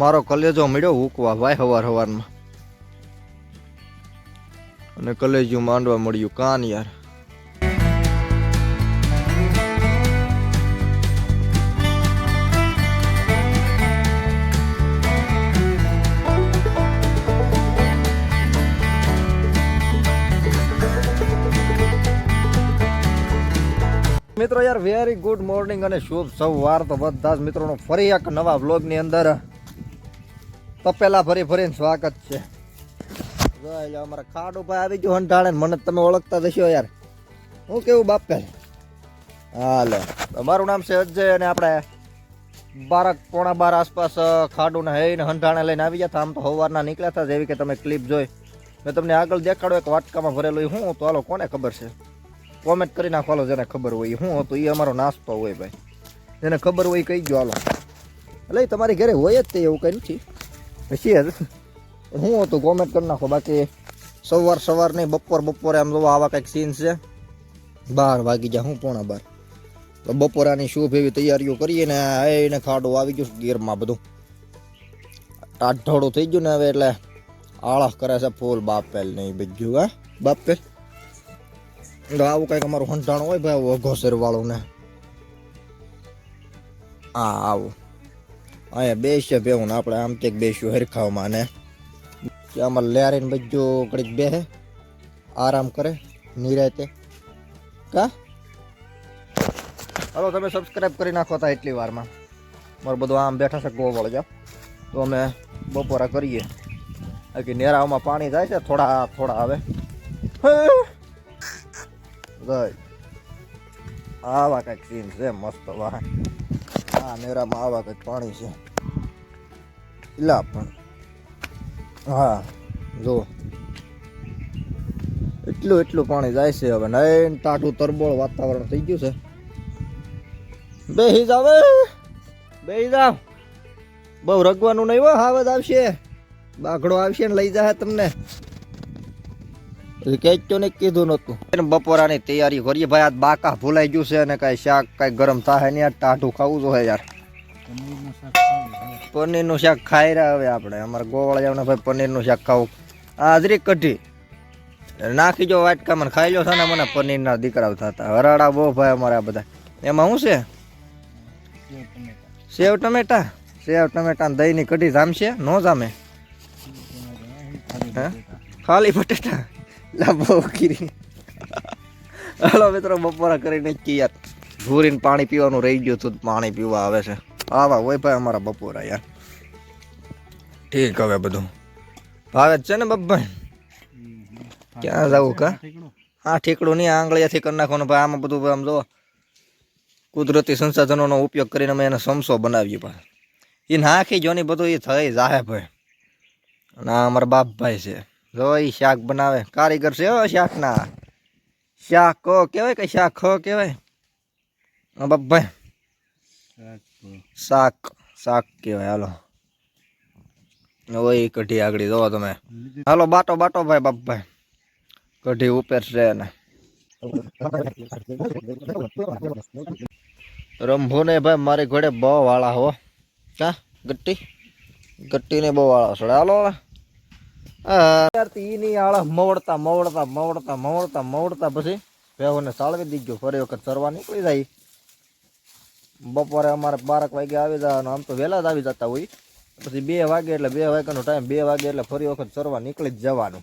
મારો કલેજો મળ્યો ઉકવા ભાઈ હવાર હવારમાં. અને કલેજું માંડવા મળ્યું કાન યાર. મિત્રો યાર વેરી ગુડ મોર્નિંગ અને શુભ સવાર. તો બધા જ મિત્રોનો ફરી એક નવા વ્લોગની અંદર. તપેલા ફરી ફરીને સ્વાગત છે. જો અમારા ખાડો ભાઈ આવી ગયો હંટાળે મને તમે ઓળખતા થશો યાર. હું કેવું બાપે હાલો. મારું નામ છે અજય અને આપણે બારક પોણા બાર આસપાસ ખાડુને હઈને હંટાણે લઈને આવી ગયા હતા. આમ તો સવારના નીકળ્યા હતા, જેવી કે તમે ક્લિપ જોઈ. મેં તમને આગળ દેખાડો એક વાટકામાં ભરેલું હું, તો હાલો, કોને ખબર છે? કોમેન્ટ કરી નાખવાલો, જેને ખબર હોય હું હતું એ અમારો નાસ્તો હોય ભાઈ. જેને ખબર હોય કહી ગયો હાલો. એટલે તમારી ઘરે હોય જ તે એવું કંઈ નથી. પછી જ શું હતું કોમેન્ટ કરી નાખો. બાકી સવાર સવાર નહીં, બપોર બપોરે આમ જોવા આવા કંઈક સીન છે. બાર વાગી જાય હું પોણા બાર. તો બપોરાની શુભ એવી તૈયારીઓ કરીએ ને એને ખાડો આવી ગયું છે ગીરમાં બધું. ટાઢોડું થઈ ગયું ને હવે એટલે આળસ કરે છે ફૂલ બાપેલ નહીં બીજું હા? બાપેલ? એટલે આવું કંઈક અમારું હંટાણું હોય ભાઈ વઘોસર વાળું ને. હા આવું. અહીંયા બેસીએ ભેવું ને આપણે આમ ક્યાંક બેસ્યું હરખાવમાં ને. આમાં લેરીને બધું કડીક બેસે આરામ કરે, નિરાતે. કા? હલો, તમે સબસ્ક્રાઈબ કરી નાખો તા એટલી વારમાં. મારું બધું આમ બેઠા છે ગોવળ જાવ તો અમે બપોરા કરીએ. બાકી નેરાઓમાં પાણી જાય છે, થોડા થોડા આવે. આવા કંઈક સીન છે, મસ્ત વાહ આ નેરામાં આવા કંઈક પાણી છે. લા પણ. હા, જો. એટલું એટલું પાણી જાય છે હવે. નયન ટાટું તરબોળ વાતાવરણ થઈ ગયું છે. બેહી જાવ. બેહી. જાવ બહુ રગવાનું નહીં હો, હાવજ આવશે. બાઘડો આવશે ને લઈ જાય તમને. કેચો ને કીધું નતું એને બપોરાની તૈયારી કરીએ. ભાઈ આ બાકા ભૂલાઈ ગયું છે અને કાંઈ શાક કાંઈ ગરમ થાય ને યાર ટાઢું ખાવું જોઈએ યાર. પનીરનું શાક ખાઈ રહ્યા હવે આપણે. અમારા ગોવાળા ભાઈ પનીરનું શાક ખાવું. હાજરી કઢી. નાખી જો વાટકામાં ખાઈ લો છે ને મને પનીરના દીકરાઓ થતા. હરાડા બહુ ભાઈ અમારા બધા. એમાં શું છે? સેવ ટમેટા. સેવ ટમેટા? દહીં દહીંની કઢી જામશે? નો જામે? હે? ખાલી બટેટા? લાંબો કીરી મિત્રો, બપોરા કરીને જ યાર ભૂરીને પાણી પીવાનું રહી ગયું હતું, પાણી પીવા આવે છે. આવા હોય ભાઈ અમારા બપોરા યાર. ઠીક હવે બધું. ભાવે છે ને બબ્બાઈ ક્યાં જવું કા? હા, ઠીકડું નહીં આંગળીયાથી કરી નાખવાનું. ભાઈ, આમાં બધું આમ જો કુદરતી સંસાધનોનો ઉપયોગ કરીને અમે એને સમસો બનાવીએ ભાઈ. એ નાખી જો ને બધું એ થઈ જાહે ભાઈ. અને આ અમારા બાપભાઈ છે. જો એ શાક બનાવે. કારીગર છે હો શાકના. શાક કહો કહેવાય કે શાક ખો કહેવાય હા બાપભાઈ શાક શાક કહેવાય હાલો. ઓય, કઢી આગળ જોવો તમે. હાલો, બાટો બાટો ભાઈ બાપભાઈ કઢી ઉપર છે ને. રંભો ને ભાઈ, મારી ઘોડે બહુ વાળા હો. કા, ગટ્ટી? ગટ્ટી ને બહુ વાળા છે હાલો. ઈ આળા મવડતા મવડતા મવડતા મવડતા મવડતા પછી ભેહોને સાળવી દીજો ફરી વખત ચરવા નીકળી જાય. બપોરે અમારે બારક વાગે આવી જવાનું. આમ તો વહેલા જ આવી જતા હોય. પછી બે વાગે એટલે બે વાગ્યાનો ટાઈમ બે વાગે એટલે ફરી વખત ચરવા નીકળી જ જવાનું.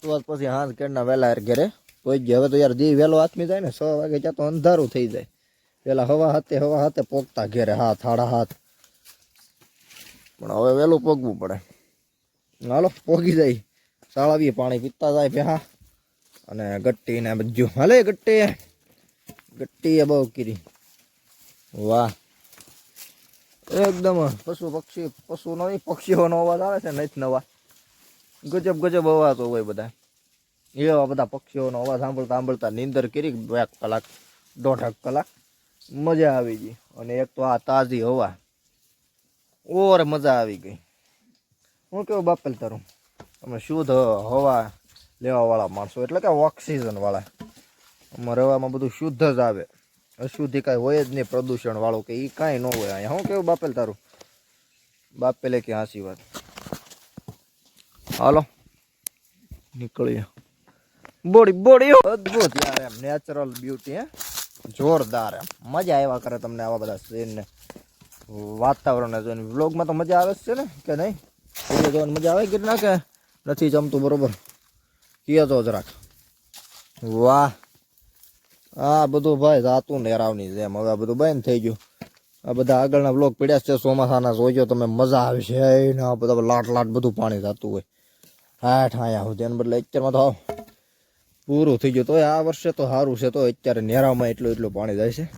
તો પછી હાથ કેડના વહેલા ઘરે પહોંચી ગયા. હવે તો યાર જે વહેલો હાથમી જાય ને, છ વાગે ત્યાં તો અંધારું થઈ જાય. પેલા હવા હાથે હવા હાથે પોગતા ઘેરે. હાથ હાડા હાથ. પણ હવે વહેલું પોગવું પડે. હાલો, પોગી જાય. સાળાવીએ પાણી પીતા જાય પેહા અને ગટ્ટી ને બધું. હાલે ગટ્ટી. ગટ્ટી એ બહુ કીરી. વાહ. એકદમ પશુ પક્ષી, પશુ નો પક્ષીઓનો અવાજ આવે છે નહીં નવા ગજબ ગજબ અવાજ હોય બધા. એવા બધા પક્ષીઓનો અવાજ સાંભળતા સાંભળતા નીંદર કરી એક કલાક, દોઢ કલાક મજા આવી ગઈ. અને એક તો આ તાજી હવા. ઓર મજા આવી ગઈ. હું કેવું બાપેલ તારું? તમે શુદ્ધ હવા લેવાવાળા માણસો, એટલે કે ઓક્સિજનવાળા અમારે હવામાં બધું શુદ્ધ જ આવે. અશુદ્ધિ કાંઈ હોય જ નહીં પ્રદૂષણવાળું કે એ કાંઈ ન હોય અહીંયા. હું કેવું બાપેલ તારું? બાપેલે કે હાસી વાત. હાલો. નીકળીએ. બોડી બોડી અદ્ભુત યાર એમ. નેચરલ બ્યુટી હે. જોરદાર એમ. મજા આવ્યા કરે તમને આવા બધા સીનને વાતાવરણને જોઈને. વ્લોગમાં તો મજા આવે છે ને, કે નહીં? વીડિયો જોવાની મજા આવે કેટલા કે? નથી જમતું, બરોબર. કીએ તો જરાક. વાહ. આ બધું ભાઈ જાતું નેરાવની જેમ. હવે બધું બંધ થઈ ગયું. આ બધા આગળના બ્લોક પડ્યા છે, ચોમાસાના. જોજો તમે, મજા આવશે ને, આ બધા લાટ લાટ બધું પાણી થતું હોય. હાઠ આયા હું તેને બદલે અત્યારમાં તો પૂરું થઈ ગયું. તો આ વર્ષે તો સારું છે. તો અત્યારે નેરામાં એટલું એટલું પાણી જાય છે.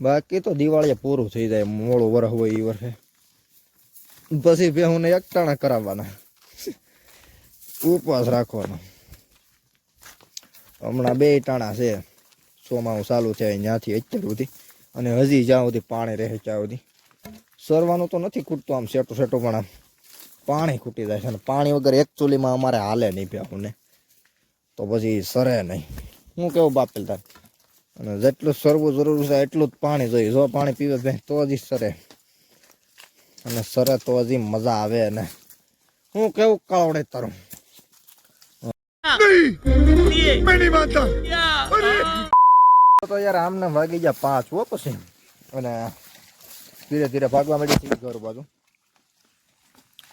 બાકી તો દિવાળીએ પૂરું થઈ જાય. મોડું વરસ હોય એ વર્ષે. પછી બેહુને એકટાણા કરાવવાના. ઉપવાસ રાખવાનો. હમણાં બે ટાણા છે. હું ચાલુ છે ત્યાંથી અત્યાર સુધી. અને હજી જ્યાં સુધી પાણી રહે ત્યાં સુધી. સરવાનું તો નથી ખૂટતું આમ સેટું સેટું, પણ આમ પાણી ખૂટી જાય છે. અને પાણી વગર એકચ્યુઅલીમાં અમારે હાલે નહીં બેહુને તો પછી સરે નહીં. હું કેવું બાપેલ તાર? અને જેટલું સરવું જરૂર છે એટલું જ પાણી જોઈએ. જો પાણી પીવે તો જ સરે. અને સરે તો હજી મજા આવે ને. હું કેવું કાવડે તારું. તો યાર આમને વાગી ગયા પાંચ હો પછી. અને ધીરે ધીરે ભાગવા માંડી છે ઘર બાજુ.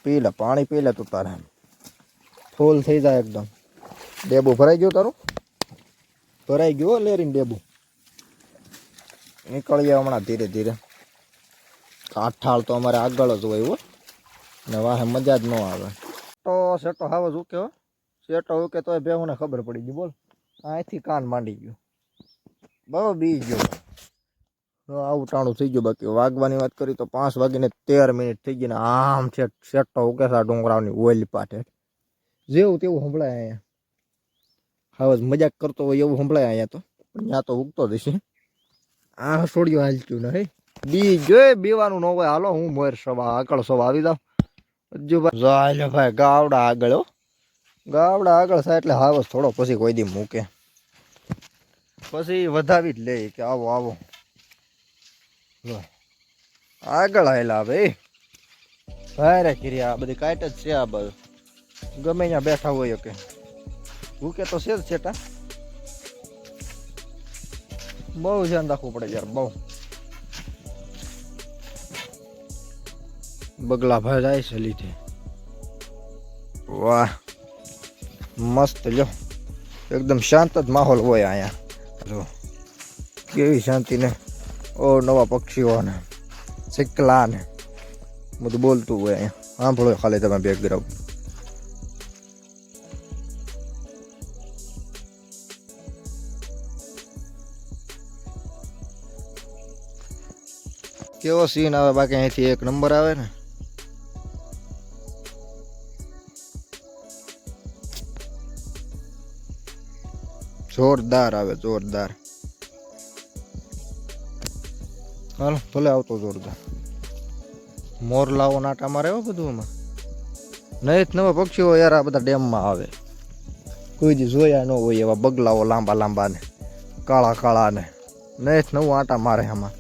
પી લે પાણી પી લે તું તારે. ફૂલ થઈ જાય એકદમ. ડેબુ ભરાઈ ગયું તારું? ભરાઈ ગયું હો લેરીને ડેબુ. નીકળીએ હમણાં ધીરે ધીરે. કાઠાળ તો અમારે આગળ જ હોય હો. ને વાહે મજા જ ન આવે. તો સેટો હાવ જ ઉકે હો. સેટો ઉકે તોય બેહુને ખબર પડી ગઈ, બોલ. અહીંથી કાન માંડી ગયું. બહુ બી ગયો તો આવું ટાણું થઈ ગયું બાકી. વાગવાની વાત કરી તો પાંચ વાગીને તેર મિનિટ થઈ ગઈ ને આમ છે સેટો ઉકે છે આ ડુંગરાની ઓઈલ પાટે. જેવું તેવું સંભળાય અહીંયા. હવે મજાક કરતો હોય એવું સંભળાય અહીંયા તો. પણ ત્યાં તો ઉગતો જ હશે. આ છોડ્યું હાલતું ને હે. બી જોઈ બીવાનું ન હોય. હાલો, હું મોર સવા આગળ સવા આવી જાઉં. હજુ ભાઈ ભાઈ, ગાવડા આગળ ગાવડા આગળ થાય એટલે હાવસ થોડો પછી કોઈ દી મૂકે. પછી વધાવી જ લે કે આવો આવો. આગળ આવેલા ભાઈ. ભાઈ રે કિરિયા. આ બધી કાંઈ જ છે આ બધું. ગમે ત્યાં બેઠા હોય કે. ભૂકે તો છે જ છેટા બહુ ધ્યાન રાખવું પડે યાર, બહુ. બગલા ભાઈ જાય છે લીધે. વાહ, મસ્ત લ્યો. એકદમ શાંત જ માહોલ હોય અહીંયા. જો, કેવી શાંતિ ને. ઓ નવા પક્ષીઓને સિકલા ને બધું બોલતું હોય અહીંયા. સાંભળો ખાલી તમે બેકગ્રાઉન્ડ કેવો સીન આવે બાકી અહીંથી એક નંબર આવે ને? જોરદાર આવે, જોરદાર. હાલો, ભલે આવતો જોરદાર. મોર લાવો નાટા મારે એવો બધું એમાં નહીં નવા પક્ષીઓ યાર આ બધા ડેમમાં આવે. કોઈ દી જોયા ન હોય એવા બગલાઓ લાંબા લાંબા ને કાળા કાળા ને નહીં નવું આટા મારે આમાં.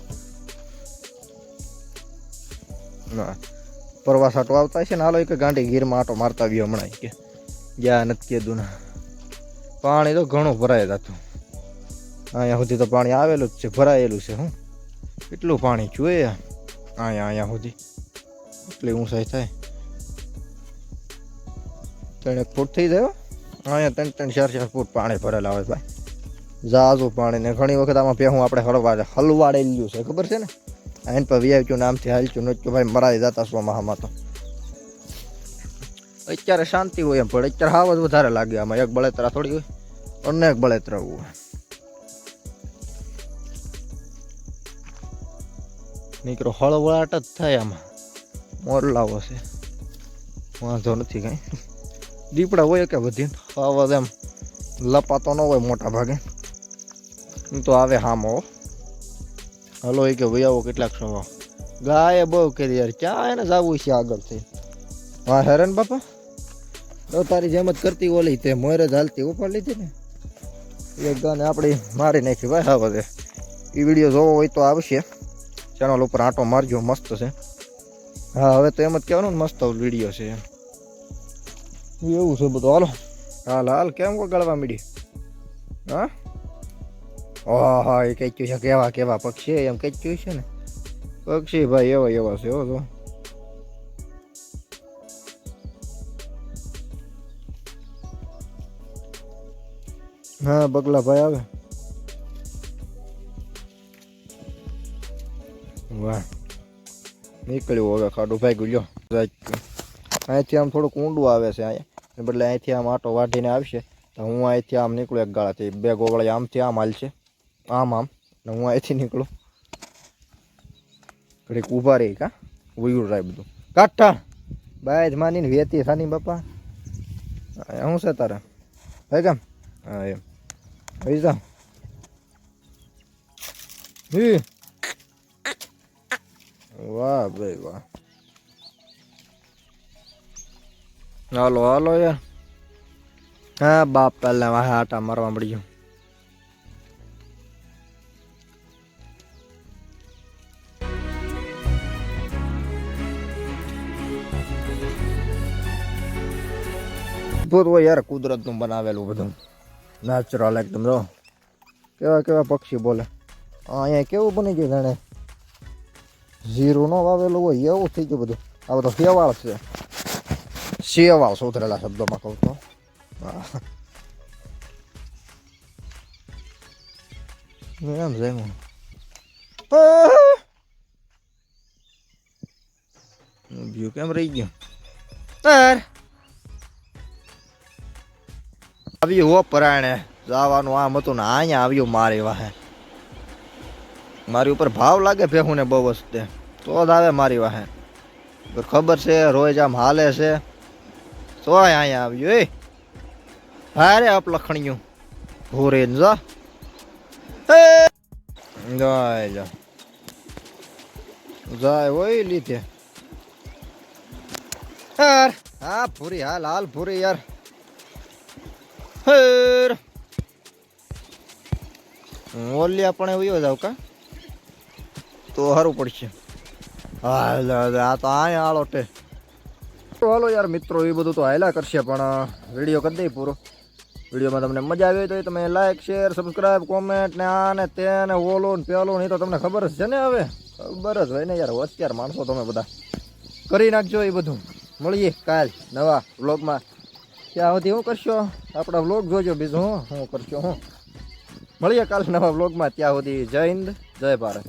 પ્રવાસ આટો આવતા છે ને હાલો એક ગાંડી ગીરમાં આટો મારતા આવ્યો હમણાં કે ગયા નથી કીધું ને પાણી તો ઘણું ભરાય જતું અહીંયા સુધી તો પાણી આવેલું જ છે, ભરાયેલું છે, હું. કેટલું પાણી જોઈએ અહીંયા અહીંયા સુધી. એટલી ઊંચાઈ થાય? ત્રણ ફૂટ થઈ જાય અહીંયા ત્રણ ત્રણ, ચાર ચાર ફૂટ પાણી ભરેલા હોય ભાઈ. ઝાઝું પાણી ને ઘણી વખત આમાં પહેવું આપણે હળવા હલવાડેલું છે, ખબર છે ને? એન પર વીઆઈક્યુ નામથી હાલચું નહોતું ભાઈ મરાઈ જતા સોમાહામાં તો. અત્યારે શાંતિ હોય એમ, પણ અત્યારે હાવ જ વધારે લાગે આમાં. એક બળેતરા થોડી હોય. અનેક બળેતરા હોય. નીકળો હળવળાટ જ થાય આમાં. મોરલાવો છે. વાંધો નથી કાંઈ. દીપડા હોય કે બધી? આવા એમ. લપાતો ન હોય મોટા ભાગે. તો આવે હામો. હલો એ કે ભાઈ આવો કેટલાક સમો ગાય બહુ કરી યાર ક્યાં એને જવું છે આગળથી હા હેરાન બાપા? તો તારી જેમ જ કરતી ઓલી તે મોરે જ હાલતી ઉપાડ લીધી ને. એક ગાને આપણી મારી નાખી ભાઈ હા બધે. એ વીડિયો જોવો હોય તો આવશે. ચેનલ ઉપર આંટો મારજો, મસ્ત છે. હા, હવે તો એમ જ કહેવાનું ને, મસ્ત વીડિયો છે એમ. એવું છે બધું. હાલો. હાલ હાલ, કેમ ગળવા મીડી? હા? ઓહો એ કઈ છે કેવા કેવા પક્ષી એમ કઈ છે ને. પક્ષી ભાઈ એવા એવા છે એવો તો હા, બગલા ભાઈ આવે. વાહ. નીકળ્યું હવે ખાડું ભાઈ ગુલ્યો અહીંથી આમ થોડુંક ઊંડું આવે છે અહીંયા. બદલે અહીંથી આમ આટો વાઢીને આવશે. તો હું અહીંથી આમ નીકળું એક ગાળાથી. બે ગોવળી આમથી આમ હાલશે આમ આમ. ને હું અહીંથી નીકળું. ઘડીક ઊભા રહી કા? વયું રાય બધું. કાઠા. બાય જ માનીને વેતી સાની બાપા. શું છે તારે? ભાઈ કેમ? હા, એમ. ભાઈ está. હી વાહ ભાઈ વાહ હાલો હાલો યાર હા બાપ પહેલા વાહ આટા મારવા મળી ગયો હોય યાર કુદરતનું બનાવેલું બધું નેચરલ એકદમ જો. કેવા કેવા પક્ષી બોલે. અહીંયા કેવું બની ગયું જાણે? જીરું નો વાવેલું હોય એવું થઈ ગયું બધું. આ બધો શેવાળ છે. શેવાળ સુધરેલા શબ્દોમાં કહું તો. એમ છે એમ. વ્યૂ કેમ રહી ગયું? સર આવ્યું હો પરાણે. જવાનું આમ હતું ને અહીંયા આવ્યું મારી વાહે. મારી ઉપર ભાવ લાગે ભેહું ને બહુ વસ્તે તો. જ આવે મારી વાહે. ખબર છે, રોજ આમ હાલે છે. તો અહીંયા આવ્યું, એ. હારે આપ લખણિયું. ભૂરે જા. જાય જા. જાય હોય લીધે. હા પૂરી હાલ હાલ પૂરી યાર. હેર ઓલિયા પણ એવું જાવ કા? તો સારું પડશે. આ તો અહીંયા આળો ટે હાલો યાર મિત્રો, એ બધું તો હાયલા કરશે, પણ વીડિયો કરી દઈ પૂરો. વિડીયોમાં તમને મજા આવી તો તમે લાઈક શેર સબસ્ક્રાઈબ કોમેન્ટ ને આ ને તે ને ઓલો ને પેલો ને એ તો તમને ખબર જ છે ને હવે. ખબર જ હોય ને યાર, અત્યાર માણસો તમે બધા. કરી નાખજો એ બધું. મળીએ કાલ નવા વ્લોગમાં ત્યાં સુધી શું કરશો? આપણા વ્લોગ જોજો બીજું, હું શું કરશો, હું. મળીએ કાલે નવા વ્લોગમાં ત્યાં સુધી જય હિન્દ, જય ભારત.